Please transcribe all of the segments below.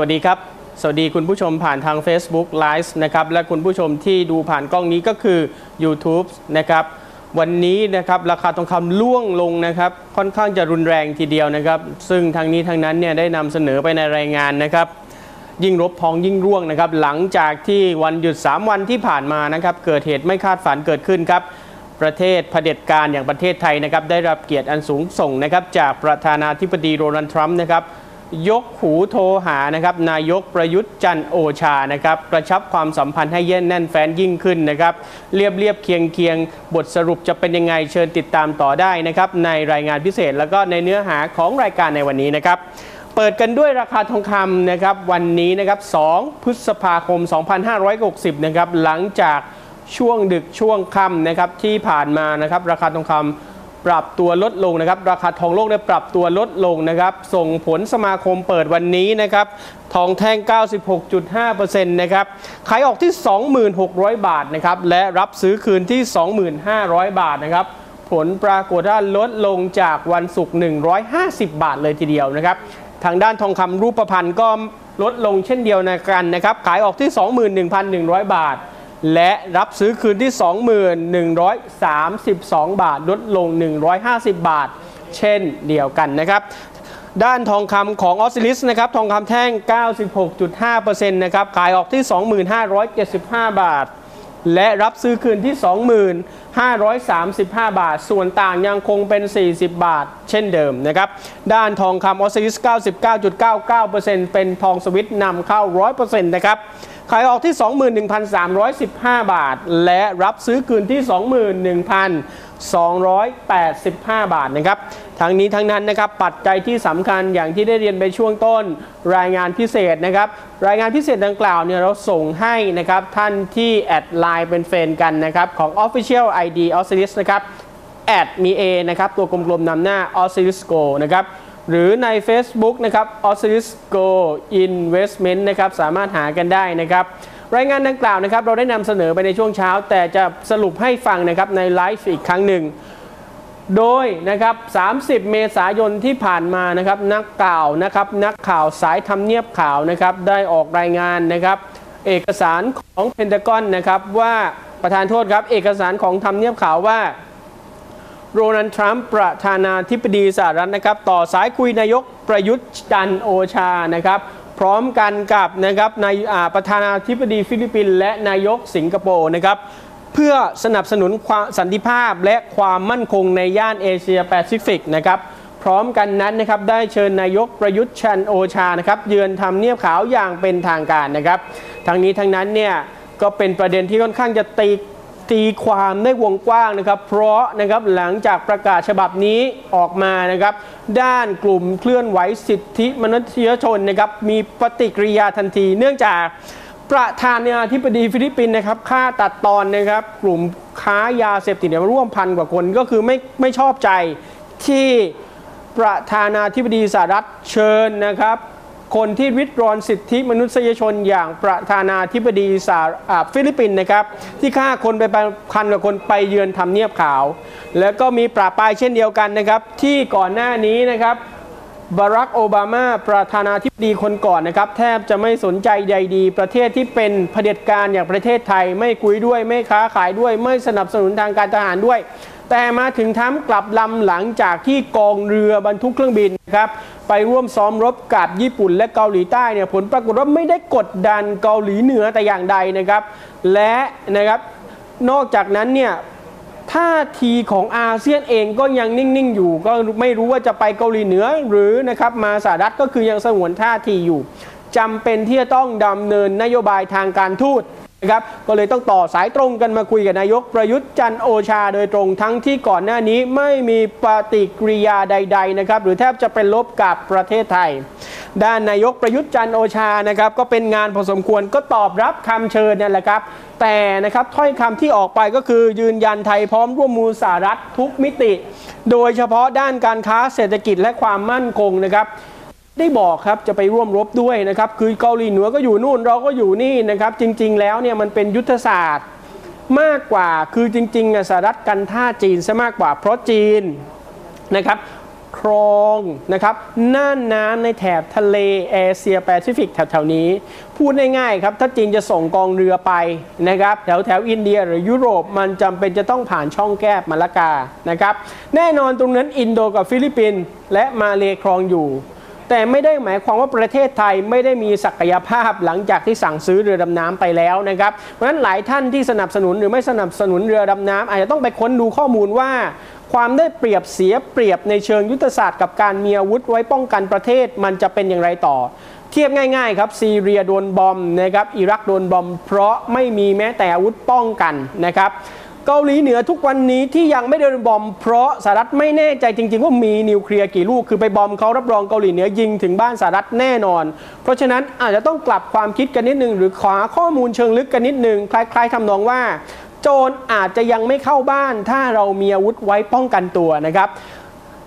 วัสดีครับ สวัสดีคุณผู้ชมผ่านทาง Facebook Live นะครับ และคุณผู้ชมที่ดูผ่านกล้องนี้ก็คือ YouTube นะครับ วันนี้นะครับราคาทองคำล่วงลงนะครับ ค่อนข้างจะรุนแรงทีเดียวนะครับ ซึ่งทางนี้ทางนั้นเนี่ยได้นำเสนอไปในรายงานนะครับ ยิ่งรบทองยิ่งร่วงนะครับ หลังจากที่วันหยุด 3 วันที่ผ่านมานะครับ เกิดเหตุไม่คาดฝันเกิดขึ้นครับประเทศเผด็จการอย่างประเทศไทยนะครับได้รับเกียรติอันสูงส่งนะครับจากประธานาธิบดีโดนัลด์ทรัมป์นะครับ ยกหูโทรหานะครับนายกประยุทธ์จันโอชานะครับกระชับความสัมพันธ์ให้เย็นแน่นแฟนยิ่งขึ้นนะครับเรียบเรียบเคียงเคียงบทสรุปจะเป็นยังไงเชิญติดตามต่อได้นะครับในรายงานพิเศษแล้วก็ในเนื้อหาของรายการในวันนี้นะครับเปิดกันด้วยราคาทองคำนะครับวันนี้นะครับ2พฤษภาคม 2560นะครับหลังจากช่วงดึกช่วงค่ำนะครับที่ผ่านมานะครับราคาทองคำ ปรับตัวลดลงนะครับ ราคาทองโลกได้ปรับตัวลดลงนะครับ ส่งผลสมาคมเปิดวันนี้นะครับ ทองแท่ง 96.5%นะครับ ขายออกที่ 26,000 บาทนะครับ และรับซื้อคืนที่ 25,000 บาทนะครับ ผลปรากฏว่าลดลงจากวันศุกร์ 150 บาทเลยทีเดียวนะครับ ทางด้านทองคำรูปพรรณก็ลดลงเช่นเดียวกันนะครับ ขายออกที่ 21,100 บาท และรับซื้อคืนที่ 2132 บาท ลดลง 150 บาท เช่นเดียวกันนะครับ ด้านทองคำของออสซิลิสนะครับทองคำแท่ง 96.5%นะครับขายออกที่ 2575 บาท และรับซื้อคืนที่ 2535 บาท ส่วนต่างยังคงเป็น 40 บาท เช่นเดิมนะครับด้านทองคำออสซิลิส 99.99%เป็นทองสวิตนำเข้า 100%นะครับ ขายออกที่ 21,315 บาท และรับซื้อคืนที่ 21,285 บาทนะครับทั้งนี้ทั้งนั้นนะครับปัจจัยที่สำคัญอย่างที่ได้เรียนไปช่วงต้น รายงานพิเศษนะครับรายงานพิเศษดังกล่าวเนี่ยเราส่งให้นะครับท่านที่แอดไลน์เป็นแฟนกันนะครับของ Official ID o s i r i s นะครับแอดมี A นะครับตัวกลมๆนำหน้า o s i r i s Go นะครับ หรือใน Facebook นะครับ Osiris Go Investment นะครับสามารถหากันได้นะครับรายงานดังกล่าวนะครับเราได้นำเสนอไปในช่วงเช้า แต่จะสรุปให้ฟังนะครับในไลฟ์อีกครั้งหนึ่ง โดยนะครับ 30 เมษายนที่ผ่านมานะครับนักข่าวนะครับนักข่าวสายทำเนียบข่าวนะครับได้ออกรายงานนะครับเอกสารของเพนทากอนนะครับว่าประธานโทษครับเอกสารของทำเนียบข่าวว่า โรนัลด์ทรัมป์ประธานาธิบดีสหรัฐนะครับ ต่อสายคุยนายกประยุทธ์จันโอชานะครับ พร้อมกันกับนะครับนายประธานาธิบดีฟิลิปปินส์และนายกสิงคโปร์นะครับ เพื่อสนับสนุนความสันติภาพและความมั่นคงในย่านเอเชียแปซิฟิกนะครับพร้อมกันนั้นนะครับได้เชิญนายกประยุทธ์ชันโอชานะครับเยือนทำเนียบขาวอย่างเป็นทางการนะครับ ทั้งนี้ทั้งนั้นเนี่ยก็เป็นประเด็นที่ค่อนข้างจะตี ตีความได้วงกว้างนะครับ เพราะนะครับหลังจากประกาศฉบับนี้ออกมานะครับ ด้านกลุ่มเคลื่อนไหวสิทธิมนุษยชนนะครับ มีปฏิกิริยาทันที เนื่องจากประธานาธิบดีฟิลิปปินส์นะครับฆ่าตัดตอนนะครับ กลุ่มค้ายาเสพติดเนี่ยร่วมพันกว่าคนก็คือไม่ไม่ชอบใจที่ประธานาธิบดีสหรัฐเชิญนะครับ คนที่ริดรอนสิทธิมนุษยชนอย่างประธานาธิบดีสหอ่าฟิลิปปินส์นะครับ ที่ฆ่าคนไปพันกว่าคนไปเยือนทำเนียบขาว แล้วก็มีปราบปรายเช่นเดียวกันนะครับ ที่ก่อนหน้านี้นะครับบารักโอบามาประธานาธิบดีคนก่อนนะครับ แทบจะไม่สนใจใดดี ประเทศที่เป็นเผด็จการอย่างประเทศไทย ไม่คุยด้วยไม่ค้าขายด้วย ไม่สนับสนุนทางการทหารด้วย แต่มาถึงทั้งกลับลำหลังจากที่กองเรือบรรทุกเครื่องบินนะครับไปร่วมซ้อมรบกับญี่ปุ่นและเกาหลีใต้เนี่ยผลปรากฏว่าไม่ได้กดดันเกาหลีเหนือแต่อย่างใดนะครับ และนะครับนอกจากนั้นเนี่ยท่าทีของอาเซียนเองก็ยังนิ่ง ๆ อยู่ ก็ไม่รู้ว่าจะไปเกาหลีเหนือหรือนะครับมาสหรัฐก็คือยังสงวนท่าทีอยู่จำเป็นที่จะต้องดำเนินนโยบายทางการทูต นะครับก็เลยต้องต่อสายตรงกันมาคุยกับนายกประยุทธ์จันโอชาโดยตรงทั้งที่ก่อนหน้านี้ไม่มีปฏิกิริยาใด ๆ นะครับ หรือแทบจะเป็นลบกับประเทศไทย ด้านนายกประยุทธ์จันโอชานะครับก็เป็นงานพอสมควรก็ตอบรับคำเชิญนั่นแหละครับ แต่นะครับถ้อยคำที่ออกไปก็คือยืนยันไทยพร้อมร่วมมือสหรัฐทุกมิติ โดยเฉพาะด้านการค้าเศรษฐกิจและความมั่นคงนะครับ ได้บอกครับจะไปร่วมรบด้วยนะครับคือเกาหลีเหนือก็อยู่นู่นเราก็อยู่นี่นะครับจริงๆแล้วเนี่ยมันเป็นยุทธศาสตร์มากกว่าคือจริงๆอะสหรัฐกันท่าจีนซะมากกว่าเพราะจีนนะครับครองนะครับน่านน้ำในแถบทะเลเอเชียแปซิฟิกแถวๆนี้ พูดง่ายๆครับ ถ้าจีนจะส่งกองเรือไปนะครับแถวแถวๆอินเดียหรือยุโรปมันจำเป็นจะต้องผ่านช่องแคบมาละกานะครับ แน่นอนตรงนั้นอินโดกับฟิลิปปินส์และมาเลครองอยู่ แต่ไม่ได้หมายความว่าประเทศไทยไม่ได้มีศักยภาพหลังจากที่สั่งซื้อเรือดำน้ำไปแล้วนะครับ เพราะฉะนั้นหลายท่านที่สนับสนุนหรือไม่สนับสนุนเรือดำน้ำอาจจะต้องไปค้นดูข้อมูลว่าความได้เปรียบเสียเปรียบในเชิงยุทธศาสตร์กับการมีอาวุธไว้ป้องกันประเทศมันจะเป็นอย่างไรต่อ เทียบง่ายๆครับซีเรียโดนบอมนะครับอิรักโดนบอม เพราะไม่มีแม้แต่อาวุธป้องกันนะครับ เกาหลีเหนือทุกวันนี้ที่ยังไม่โดนบอมเพราะสหรัฐไม่แน่ใจจริง ๆ ว่ามีนิวเคลียร์กี่ลูกคือไปบอมเขารับรองเกาหลีเหนือยิงถึงบ้านสหรัฐแน่นอน เพราะฉะนั้นอาจจะต้องกลับความคิดกันนิดนึง หรือขวาข้อมูลเชิงลึกกันนิดนึงคล้าย ๆทำนองว่า โจรอาจจะยังไม่เข้าบ้าน ถ้าเรามีอาวุธไว้ป้องกันตัวนะครับ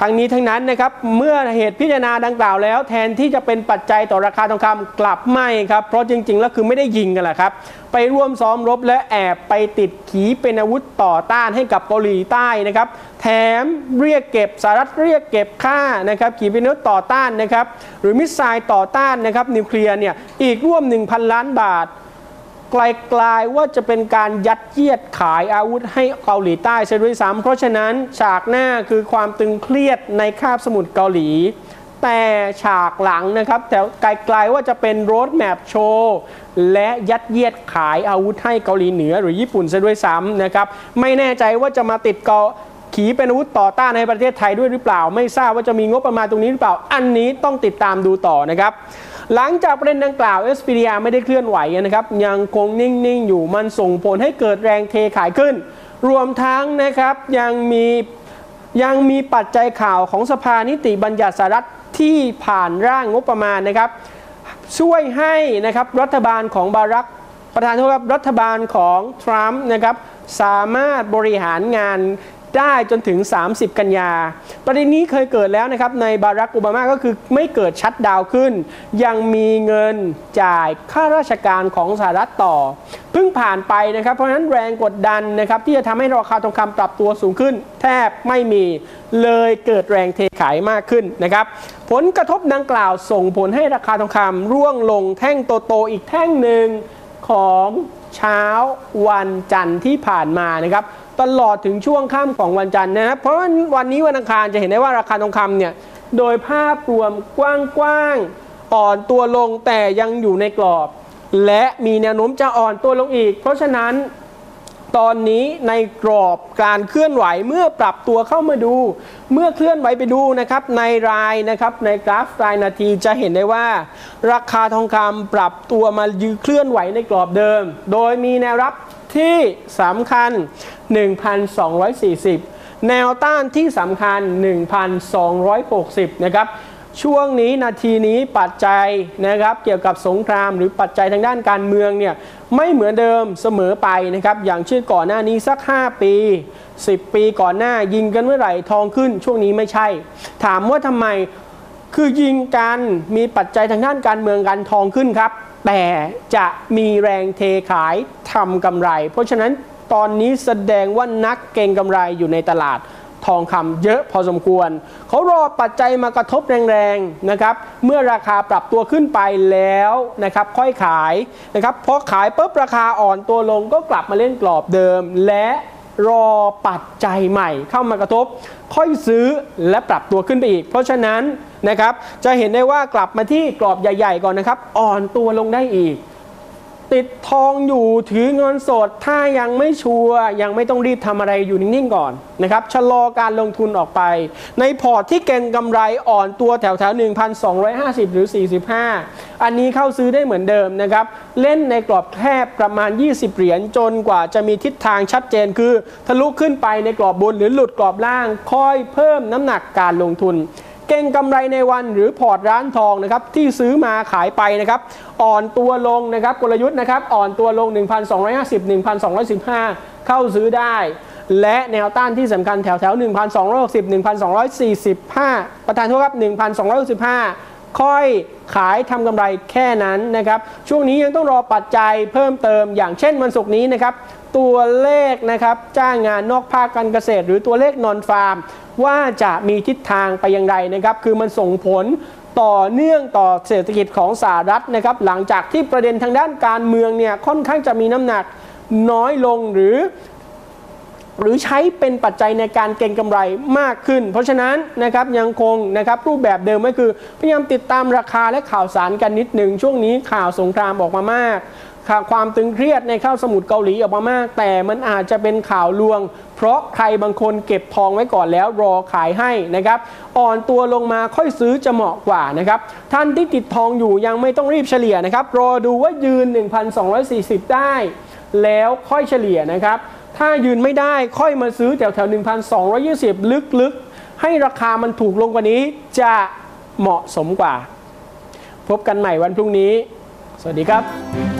ทั้งนี้ทั้งนั้นนะครับเมื่อเหตุพิจารณาดังกล่าวแล้ว แทนที่จะเป็นปัจจัยต่อราคาทองคำกลับไม่ครับเพราะจริง ๆ แล้วคือไม่ได้ยิงกันแหละครับไปร่วมซ้อมรบและแอบไปติดขีเป็นอาวุธต่อต้านให้กับเกาหลีใต้นะครับแถมเรียกเก็บสหรัฐเรียกเก็บค่านะครับขีปนาวุธต่อต้านนะครับหรือมิสไซล์ต่อต้านนะครับนิวเคลียร์เนี่ยอีกร่วม 1,000 ล้านบาท กลๆว่าจะเป็นการยัดเยียดขายอาวุธให้เกาหลีใต้เสียด้วยซ้ำเพราะฉะนั้นฉากหน้าคือความตึงเครียดในคาบสมุทรเกาหลี แต่ฉากหลังนะครับแต่ไกลๆว่าจะเป็นโรดแมพโชว์และยัดเยียดขายอาวุธให้เกาหลีเหนือหรือญี่ปุ่นเสียด้วยซ้ำนะครับไม่แน่ใจว่าจะมาติดเกาขีเป็นอาวุธต่อต้านในประเทศไทยด้วยหรือเปล่า ไม่ทราบว่าจะมีงบประมาณตรงนี้หรือเปล่า อันนี้ต้องติดตามดูต่อนะครับ หลังจากประเด็นดังกล่าว s p d r ไม่ได้เคลื่อนไหวนะครับ ยังคงนิ่ง ๆ อยู่มันส่งผลให้เกิดแรงเทขายขึ้น รวมทั้งนะครับยังมียังมีปัจจัยข่าวของสภานิติบัญญัติสหรัฐที่ผ่านร่างงบประมาณนะครับ ช่วยให้นะครับรัฐบาลของบารักประธานโทษครับรัฐบาลของทรัมป์นะครับสามารถบริหารงาน ได้จนถึง 30 กันยา ประเด็นนี้เคยเกิดแล้วนะครับในบารักโอบามาก็คือไม่เกิดชัดดาวขึ้น ยังมีเงินจ่ายค่าราชการของสหรัฐต่อ เพิ่งผ่านไปนะครับ เพราะฉะนั้นแรงกดดันนะครับที่จะทำให้ราคาทองคำปรับตัวสูงขึ้น แทบไม่มีเลยเกิดแรงเทขายมากขึ้นนะครับผลกระทบดังกล่าวส่งผลให้ราคาทองคำร่วงลงแท่งโต ๆ อีกแท่งหนึ่งของเช้าวันจันทร์ที่ผ่านมานะครับ ตลอดถึงช่วงค่ำของวันจันทร์นะครับ เพราะว่าวันนี้วันอังคารจะเห็นได้ว่าราคาทองคำเนี่ยโดยภาพรวมกว้างๆอ่อนตัวลงแต่ยังอยู่ในกรอบ และมีแนวโน้มจะอ่อนตัวลงอีก เพราะฉะนั้นตอนนี้ในกรอบการเคลื่อนไหวเมื่อปรับตัวเข้ามาดู เมื่อเคลื่อนไหวไปดูนะครับในรายนะครับในกราฟรายนาทีจะเห็นได้ว่า ราคาทองคำปรับตัวมายืเคลื่อนไหวในกรอบเดิม โดยมีแนวรับที่สำคัญ 1,240 แนวต้านที่สำคัญ 1,260 นะครับ ช่วงนี้นาทีนี้ปัจจัยนะครับเกี่ยวกับสงครามหรือปัจจัยทางด้านการเมืองเนี่ยไม่เหมือนเดิมเสมอไปนะครับ อย่างเช่นก่อนหน้านี้สัก 5 ปี 10 ปีก่อนหน้ายิงกันเมื่อไหร่ทองขึ้นช่วงนี้ไม่ใช่ ถามว่าทำไมคือยิงกันมีปัจจัยทางด้านการเมืองกันทองขึ้นครับ แต่จะมีแรงเทขายทำกำไร เพราะฉะนั้น ตอนนี้แสดงว่านักเก็งกำไรอยู่ในตลาดทองคำเยอะพอสมควร เขารอปัจจัยมากระทบแรงๆนะครับ เมื่อราคาปรับตัวขึ้นไปแล้วนะครับ ค่อยขายนะครับพอขายปุ๊บราคาอ่อนตัวลงก็กลับมาเล่นกรอบเดิม และรอปัจจัยใหม่เข้ามากระทบ ค่อยซื้อและปรับตัวขึ้นไปอีก เพราะฉะนั้นนะครับ จะเห็นได้ว่ากลับมาที่กรอบใหญ่ ๆ ก่อนนะครับ อ่อนตัวลงได้อีก ติดทองอยู่ถือเงินสด ถ้ายังไม่ชัวร์ยังไม่ต้องรีบทำอะไรอยู่นิ่งๆก่อนนะครับชะลอการลงทุนออกไป ในพอร์ตที่เก่งกำไรอ่อนตัวแถวแถว1,250 หรือ 45 อันนี้เข้าซื้อได้เหมือนเดิมนะครับ เล่นในกรอบแคบประมาณ 20 เหรียญจนกว่าจะมีทิศทางชัดเจนคือ ทะลุขึ้นไปในกรอบบนหรือหลุดกรอบล่าง ค่อยเพิ่มน้ำหนักการลงทุน เก่งกำไรในวันหรือพอร์ตร้านทองนะครับที่ซื้อมาขายไปนะครับอ่อนตัวลงนะครับกลยุทธ์นะครับอ่อนตัวลง 1,250 1,215 เข้าซื้อได้ และแนวต้านที่สำคัญแถวแถว1,260 1,245 ประธานโทษครับ1,265ค่อยขายทำกำไรแค่นั้นนะครับ ช่วงนี้ยังต้องรอปัจจัยเพิ่มเติมอย่างเช่นวันศุกร์นี้นะครับ ตัวเลขนะครับจ้างงานนอกภาคการเกษตร หรือตัวเลขนอนฟาร์ม ว่าจะมีทิศทางไปอย่างไรนะครับ คือมันส่งผลต่อเนื่องต่อเศรษฐกิจของสหรัฐนะครับ หลังจากที่ประเด็นทางด้านการเมืองเนี่ยค่อนข้างจะมีน้ำหนักน้อยลงหรือ หรือใช้เป็นปัจจัยในการเก็งกำไรมากขึ้น เพราะฉะนั้นนะครับยังคงนะครับรูปแบบเดิมก็คือ พยายามติดตามราคาและข่าวสารกันนิดหนึ่งช่วงนี้ข่าวสงครามออกมามาก ข่าวความตึงเครียดในข้าวสมุทรเกาหลีออกมามาก แต่มันอาจจะเป็นข่าวลวง เพราะใครบางคนเก็บทองไว้ก่อนแล้วรอขายให้นะครับ อ่อนตัวลงมาค่อยซื้อจะเหมาะกว่านะครับ ท่านที่ติดทองอยู่ยังไม่ต้องรีบเฉลี่ยนะครับ รอดูว่ายืน 1,240 ได้ แล้วค่อยเฉลี่ยนะครับ ถ้ายืนไม่ได้ค่อยมาซื้อแถวแถว1,220 ลึกๆ ให้ราคามันถูกลงกว่านี้จะเหมาะสมกว่า พบกันใหม่วันพรุ่งนี้ สวัสดีครับ